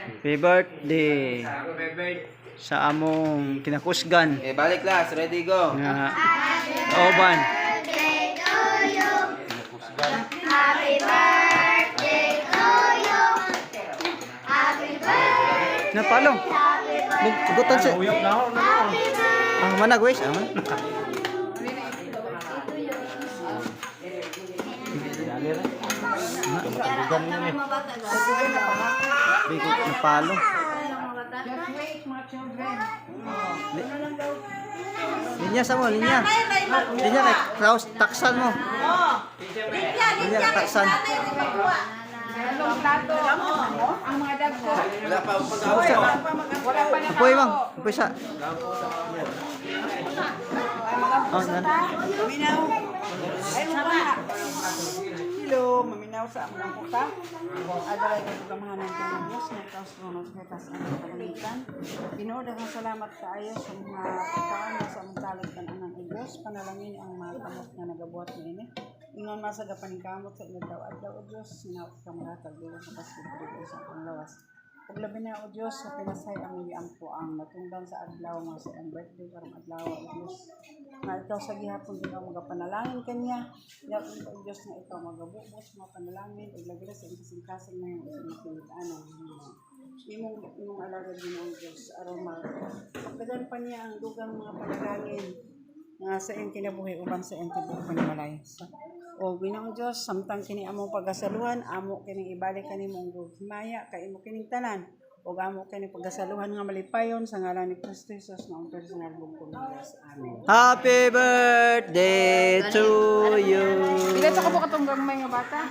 Happy birthday Happy birthday. sa among kinakusgan Okay, balik class. Ready, go. nga oban. Napalong. Gutan si. Ah, manag wes. Ah, man. Bigit napalong. Linya sa mo, linya. Linya kay Kraus, taksan mo. Linya, taksan. Ang mga dagko. Wala pa. Wala pa na Apoy mang, apoy sa. Oh, nan. Hello, maminaw sa among puta. Adaray ko kamahanan ko ng Diyos na kaos runod kay tas ang kalamitan. Ginoo daghang salamat sa ayo sa mga pagkaan sa among taligtan anang Diyos. Panalangin ang mga kamot nga nagabuhat ni ini. Ingon masagapan kamot sa ilang daw adlaw o Diyos. Sinawat ka mga tagdiwa sa pasiguro sa akong lawas. Paglabi na o Diyos sa pinasay ang iyang po ang natungdan sa adlaw nga sa ang birthday karong adlaw o Diyos. Nga ikaw sa gihapon din ang magapanalangin kanya. Ito o Diyos nga ikaw magabubos mga panalangin. Paglabi na sa iyong kasing-kasing na yung isang ang imong imong alagad din ang Diyos aron mag pagdagan pa niya ang dugang mga panalangin nga sa iyong kinabuhi uban sa iyong tibuok panimalay. O Ginoong Diyos, samtang kini among pagasaluhan, amo kini ibalik kanimo ang himaya kay imo kining tanan. O amo kini pagasaluhan nga malipayon sa ngalan ni Kristo Jesus na ang personal Diyos. Amen. Happy birthday to you. Ilan sa kabuk atong gamay nga bata?